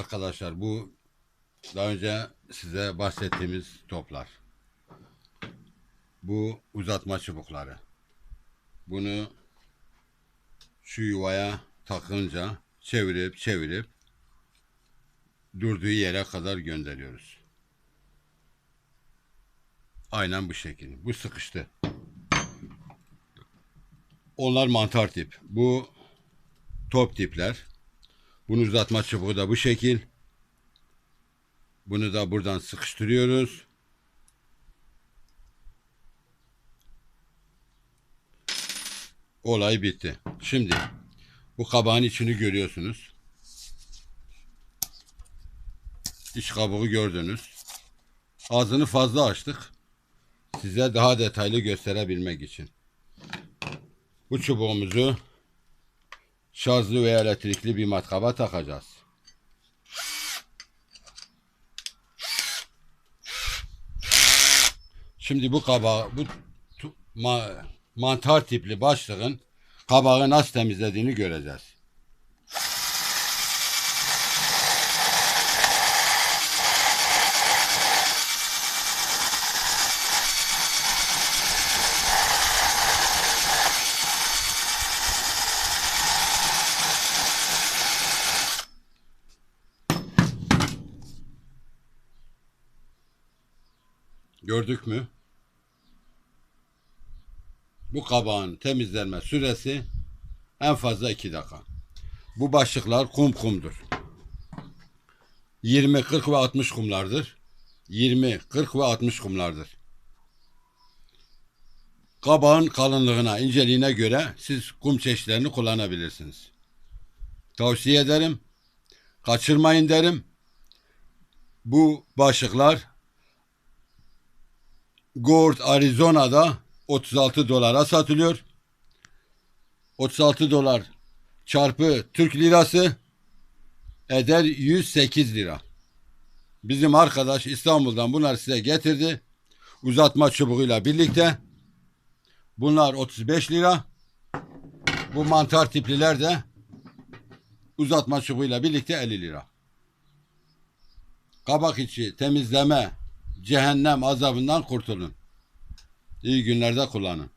Arkadaşlar bu daha önce size bahsettiğimiz toplar. Bu uzatma çubukları. Bunu şu yuvaya takınca çevirip çevirip durduğu yere kadar gönderiyoruz. Aynen bu şekilde. Bu sıkıştı. Onlar mantar tip. Bu top tipler. Bunun uzatma çubuğu da bu şekil. Bunu da buradan sıkıştırıyoruz. Olay bitti. Şimdi bu kabağın içini görüyorsunuz. İç kabuğu gördünüz. Ağzını fazla açtık. Size daha detaylı gösterebilmek için. Bu çubuğumuzu şarjlı veya elektrikli bir matkaba takacağız. Şimdi bu kabağı, bu ma- mantar tipli başlığın kabağı nasıl temizlediğini göreceğiz. Gördük mü? Bu kabağın temizlenme süresi en fazla 2 dakika. Bu başlıklar kum kumdur. 20, 40 ve 60 kumlardır. 20, 40 ve 60 kumlardır. Kabağın kalınlığına, inceliğine göre siz kum çeşitlerini kullanabilirsiniz. Tavsiye ederim. Kaçırmayın derim. Bu başlıklar Gord Arizona'da 36 dolara satılıyor. 36 dolar çarpı Türk lirası eder 108 lira. Bizim arkadaş İstanbul'dan bunlar size getirdi. Uzatma çubuğuyla birlikte. Bunlar 35 lira. Bu mantar tipliler de uzatma çubuğuyla birlikte 50 lira. Kabak içi temizleme cehennem azabından kurtulun. İyi günlerde kullanın.